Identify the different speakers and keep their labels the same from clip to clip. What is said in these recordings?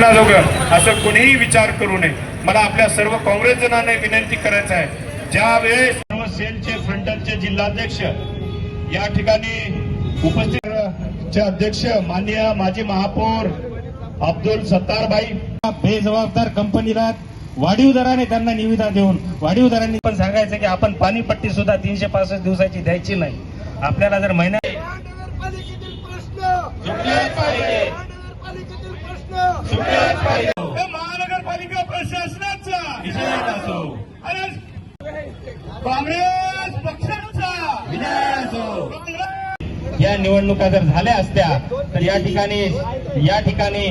Speaker 1: उचलाजोगं असं कोणीही विचार करू नये. मला आपल्या सर्व काँग्रेस जणांना विनंती करायचं आहे. ज्या वेळेस सर्व सेलचे फ्रंटलचे जिल्हाध्यक्ष या ठिकाणी उपस्थित चे अध्यक्ष माननीय माजी महापौर अब्दुल सत्तारबाई बेजबाबदार कंपनीला वाढीव दराने त्यांना निविदा देऊन वाढीव दरांनी पण सांगायचं की आपण पाणीपट्टी सुद्धा तीनशे पासष्ट दिवसाची द्यायची नाही. आपल्याला जर महिन्या
Speaker 2: महानगरपालिकेतील प्रश्न महानगरपालिकेतील प्रश्न
Speaker 1: हे महानगरपालिका प्रशासनाचा. विजय असो आणि काँग्रेस पक्षाचा. विजय असो या निवडणुका जर झाल्या असत्या तर या ठिकाणी या ठिकाणी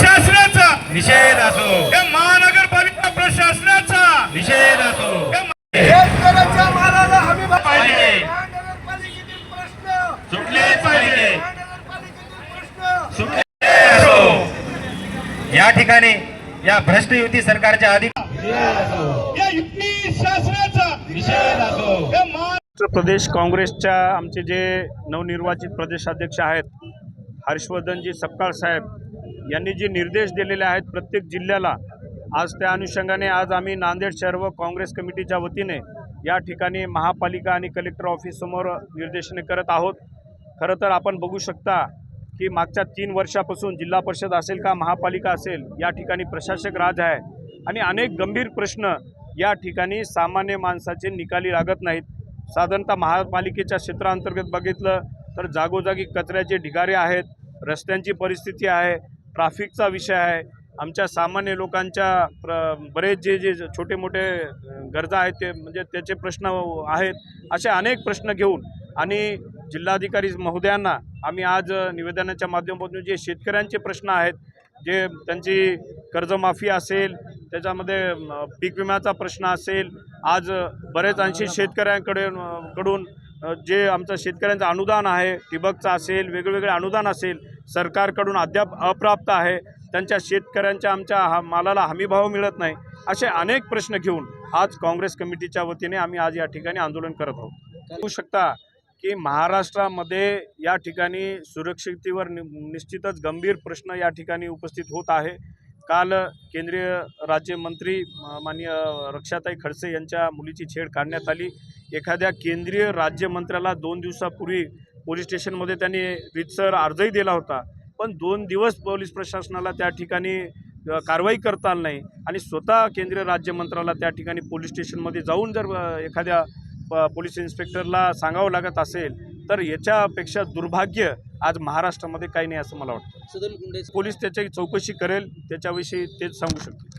Speaker 1: शासनाचा. निषेध असो या महानगरपालिका प्रशासनाचा. निषेध असो
Speaker 2: शेतकऱ्याच्या मालाला हमी
Speaker 1: पाहिजे.
Speaker 2: महानगरपालिकेतील प्रश्न.
Speaker 1: सुटले पाहिजे.
Speaker 2: महानगरपालिकेतील प्रश्न.
Speaker 1: असो या ठिकाणी या भ्रष्ट युती सरकारच्या महा-
Speaker 3: महाराष्ट्र प्रदेश काँग्रेसच्या आमचे जे नवनिर्वाचित प्रदेशाध्यक्ष आहेत हर्षवर्धनजी सपकाळ साहेब यांनी जे निर्देश दिलेले आहेत प्रत्येक जिल्ह्याला आज त्या अनुषंगाने आज आम्ही नांदेड शहर व काँग्रेस कमिटीच्या वतीने या ठिकाणी महापालिका आणि कलेक्टर ऑफिससमोर निर्देशने करत आहोत. खरं तर आपण बघू शकता की मागच्या तीन वर्षापासून जिल्हा परिषद असेल का महापालिका असेल या ठिकाणी प्रशासक राज आहे. आणि अनेक गंभीर प्रश्न या ठिकाणी सामान्य माणसाचे निकाली लागत नाहीत. साधारणतः महापालिकेच्या क्षेत्रांतर्गत बघितलं तर जागोजागी कचऱ्याचे ढिगारे आहेत रस्त्यांची परिस्थिती आहे ट्राफिकचा विषय आहे. आमच्या सामान्य लोकांच्या प्र बरेच जे जे छोटे मोठे गरजा आहेत ते म्हणजे त्याचे प्रश्न आहेत असे अनेक प्रश्न घेऊन आणि जिल्हाधिकारी महोदयांना आम्ही आज निवेदनाच्या माध्यमातून जे शेतकऱ्यांचे प्रश्न आहेत जे त्यांची कर्जमाफी असेल त्याच्यामध्ये पीक विम्याचा प्रश्न असेल आज बरेच ऐंशी शेतकऱ्यांकडे कडून जे आमचं शेतकऱ्यांचं अनुदान आहे ठिबकचं असेल वेगवेगळे अनुदान असेल सरकारकडून अद्याप अप्राप्त आहे त्यांच्या शेतकऱ्यांच्या आमच्या हा मालाला हमीभाव मिळत नाही असे अनेक प्रश्न घेऊन आज काँग्रेस कमिटीच्या वतीने आम्ही आज या ठिकाणी आंदोलन करत आहोत. होऊ शकता की महाराष्ट्रामध्ये या ठिकाणी सुरक्षितेवर नि निश्चितच गंभीर प्रश्न या ठिकाणी उपस्थित होत आहे. काल केंद्रीय राज्यमंत्री माननीय रक्षाताई खडसे यांच्या मुलीची छेड काढण्यात आली. एखाद्या केंद्रीय राज्यमंत्र्याला दोन दिवसापूर्वी पोलीस स्टेशनमध्ये त्यांनी रितसर अर्जही दिला होता. पण दोन दिवस पोलीस प्रशासनाला त्या ठिकाणी कारवाई करता आली नाही आणि स्वतः केंद्रीय राज्यमंत्र्याला त्या ठिकाणी पोलीस स्टेशनमध्ये जाऊन जर एखाद्या प- पोलीस इन्स्पेक्टरला सांगावं लागत असेल तर याच्यापेक्षा दुर्भाग्य आज महाराष्ट्रामध्ये काही नाही असं मला वाटतं.
Speaker 4: गुंडे
Speaker 3: पोलीस त्याची चौकशी करेल त्याच्याविषयी तेच सांगू शकतो.